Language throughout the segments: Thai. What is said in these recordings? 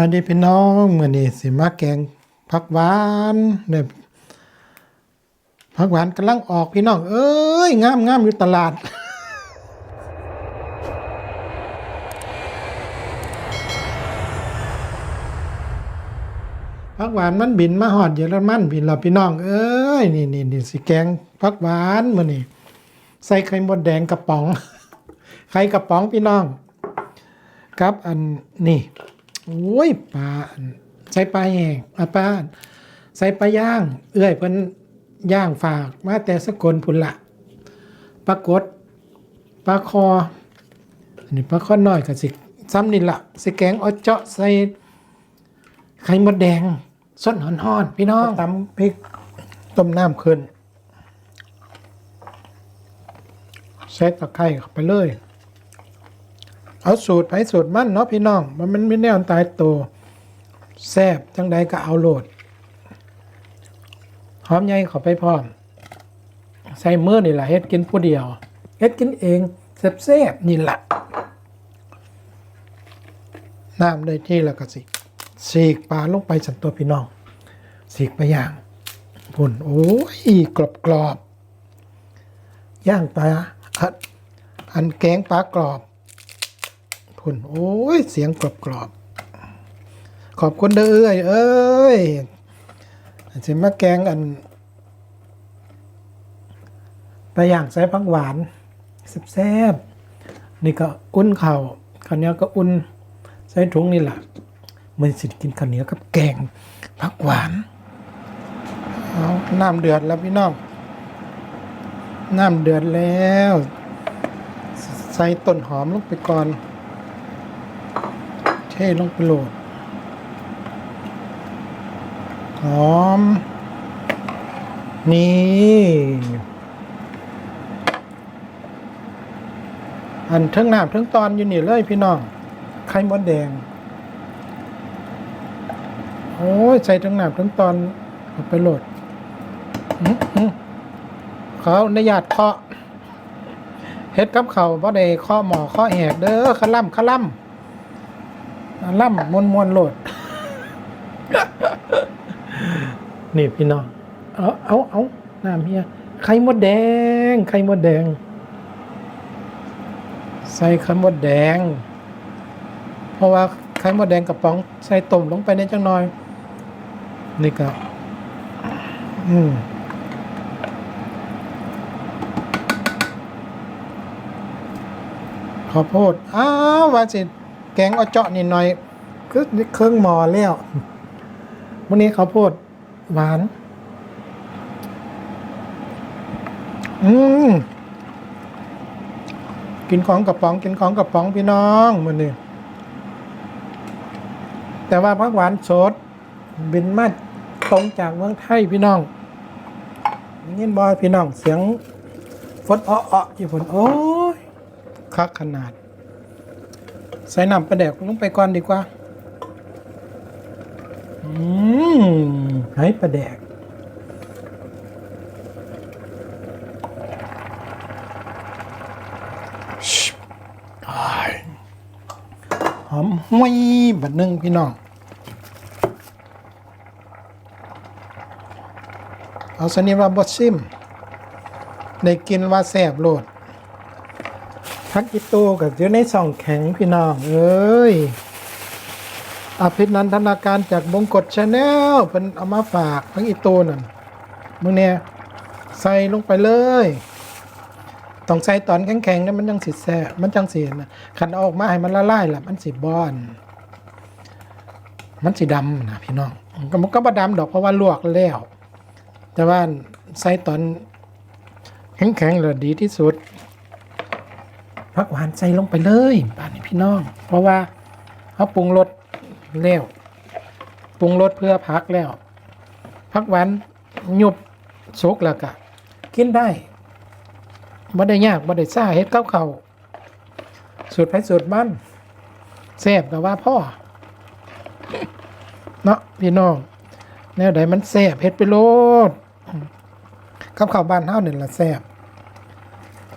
อันนี้พี่น้องเมื้อนี้สิมาแกงผักหวานเนี่ยผักหวานกำลังออกพี่น้อง เอ้ยงามงามอยู่ตลาด ผักหวานมันบินมาหอดเยอรมันบินเราพี่น้อง เอ้ยนี่นี่นี่สิแกงผักหวานมื้อนี้ใส่ไข่มดแดงกระป๋องไข่กระป๋องพี่น้อง ครับอันนี่ โอ้ยปลาใส่ปลาแห้งอะปลาใส่ปลาย่าง เอื้อยเพิ่นย่างฝากมาแต่สกลพุ่นละปลากดปลาคออันนี้ปลาคอน้อยก็สิซ้ำนี่ละสิแกงเอเจาะใส่ไข่มดแดงส้นหอนๆพี่น้องตำพริกต้มน้ำขึ้นใส่ตะไคร้เข้าไปเลย เอาสูตรไปสูตรมั่นเนาะพี่น้อง มันมันไม่แน่นตายตัวแซบจังใดก็เอาโหลด หอมใหญ่ข้าไปพร้อม ใส่เมื่อนี่แหละเฮ็ดกินผู้เดียวเฮ็ดกินเองแซ่บนี่แหละน้ำได้ที่แล้วก็สิสีกปลาลงไปสันตัวพี่น้องสีกไปย่างพุ่นโอ้ยกรอบกรอบย่างปลาอันแกงปลากรอบ พุ่นโอ้ย เสียงกรอบกรอบขอบคุณเด้อเอ้ยเอ้ยสิมาแกงอันปลาย่างใส่ผักหวานแซ่บๆนี่ก็อุ่นข้าวข้าวเหนียวก็อุ่นใส่ถุงนี่แหละมันสิกินข้าวเหนียวกับแกงผักหวานน้ำเดือดแล้วพี่น้องน้ำเดือดแล้ว ใส่ต้นหอมลงไปก่อน เทลงไปโหลดหอม นี่ อันทั้งน้ำทั้งตอนอยู่นี่เลยพี่น้อง ไข่มดแดง โอ้ย ใส่ทั้งน้ำทั้งตอนไปโหลดเขาในญาติเคาะเฮ็ดกับเขาวบ่ได้เคาะหมอเคาะแหกเด้อขะล่ำขะล่ำ ล่ำมวนมวนโหลด นี่พี่น้อง เอาเอาเอาน้ำเฮียไข่มดแดง ไข่มดแดง ใส่ไข่มดแดง เพราะว่าไข่มดแดงกระป๋อง ใส่ต้มลงไปในจังหน่อย นี่ก็อืมข้าวโพดอ้าวว่าสิต แกงเอเจาะนิดหน่อยคือเครื่องหมอแล้ววันนี้เขาวโพดหวาน อืมกินของกระป๋อง กินของกระป๋องพี่น้องมันนี่แต่ว่าพักหวานสดบินมาตรงจากเมืองไทยพี่น้องยินบอยพี่น้องเสียงฝนอ้อๆอยู่ฝนโอ้ยคักขนาด ใส่น้ำปลาแดกลงไปก่อนดีกว่า อืมให้ปลาแดกชิบอ้ายหอมห้วยบัดนึงพี่น้อง เอาสนิทว่าบดซิม ได้กินว่าแสบโลด พักอีตูกับอยู่ในส่องแข็งพี่น้อง เอ้ยอภินันทนาการจากบงกฎชาแนลเพิ่นเอามาฝากพักอีตูนั่นมึงเนี่ยใส่ลงไปเลย ต้องใส่ตอนแข็งๆนะมันจังสิแซ่มันจังสินะขันออกมาให้มันละลายละมันสิบอน มันสิดำนะพี่น้องก็มันก็บ่ดำดอกเพราะว่าลวกแล้ว แต่ว่าใส่ตอนแข็งๆเลยดีที่สุด ผักหวานใส่ลงไปเลยบ้านนี้พี่น้อง เพราะว่าเขาปรุงรสแล้วปรุงรสเพื่อพักแล้วผักหวานหยุบสุกแล้วก็กินได้บ่ได้ยากบ่ได้ซ่าเฮ็ดเกับเขาสูตรไผสูตรมันแซ่บกับว่าพ่อเนาะพี่น้องแนวใดมันแซ่บเฮ็ดไปโลดกับข้าวบ้านเฮานี่ล่ะแซ่บ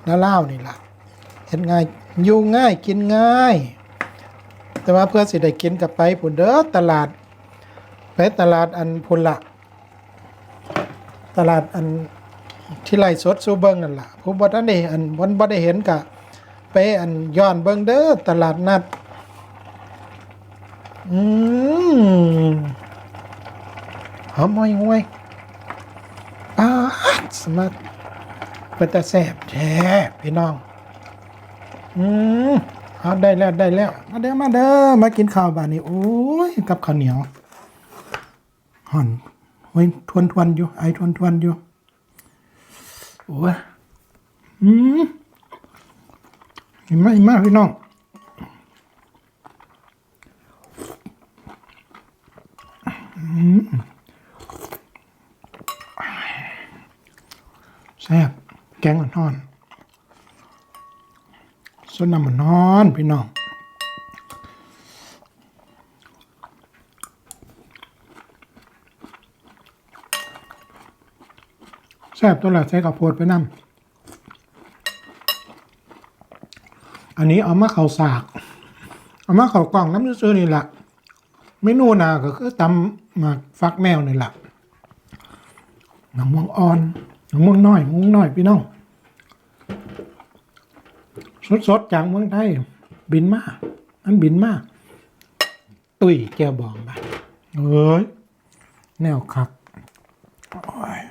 แล้วลานี่ล่ะ เห็นง่ายอยู่ง่ายกินง่าย แต่ว่าเพื่อสิได้กินกับไปพุ่นเด้อตลาด ไปตลาดอันพุนละตลาดอันที่ไร่สดสู้เบิงนั่นล่ะผู้บ่ทันได้อันบ่บ่ได้เห็นกะไปอันย้อนเบิงเด้อตลาดนัดอืมหอมห่วยห่วยป้าดสมัครเป็นตาแสบแท้พี่น้อง อืมเอาได้แล้วได้แล้วมาเด้อมาเด้อมากินข้าวบ้านนี้โอ้ยกับข้าวเหนียวห่อนโอ้ยทวนทวนอยู่ ไอทวนทวนอยู่โอ้ยอืมเห็นไหมเห็นไหมพี่น้องแซ่บแกงอ่อนๆ ส้นน้ำมันนอนพี่น้องแซ่บตัวละใส่ข้าวโพดไปนำอันนี้เอามาเข่าสาก เอามาเข่ากล่องน้ำซื้อนี่แหละเมนูนาก็คือตำหมากฟักแมวนี่แหละหนังม่วงอ่อนหนังม่วงน้อยม่วงน้อยพี่น้อง สดๆจากเมืองไทย บินมามันบินมาตุยแก้วบองไปเอ้ยแนวคักโอ้ย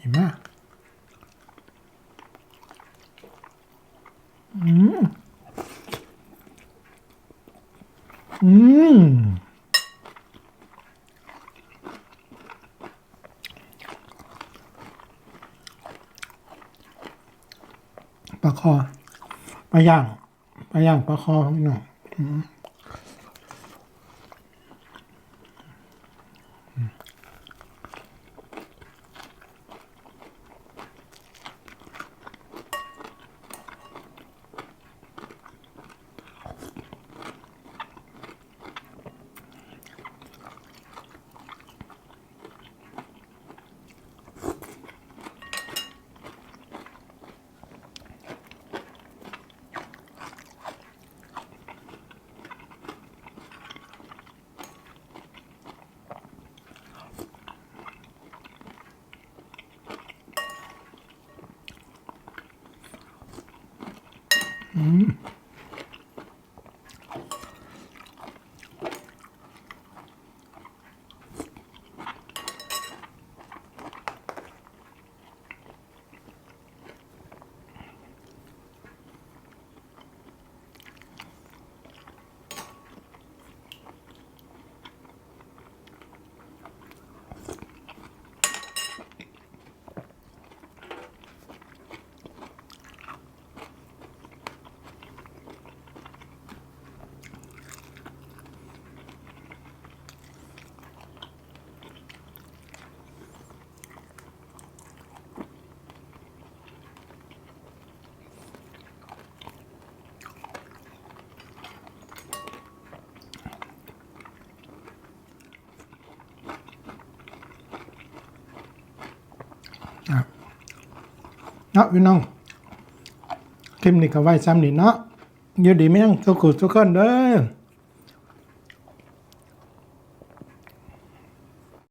ห็นไหมอืมอืม ปลาคอปลาย่างปลาย่างปลาคอพี่น้อง อื เนาะพี่น้องคลิปนี้ก็ไว้ซ้ำนี่เนาะอยู่ดีไหมยังทุกคนทุขคนเด้อ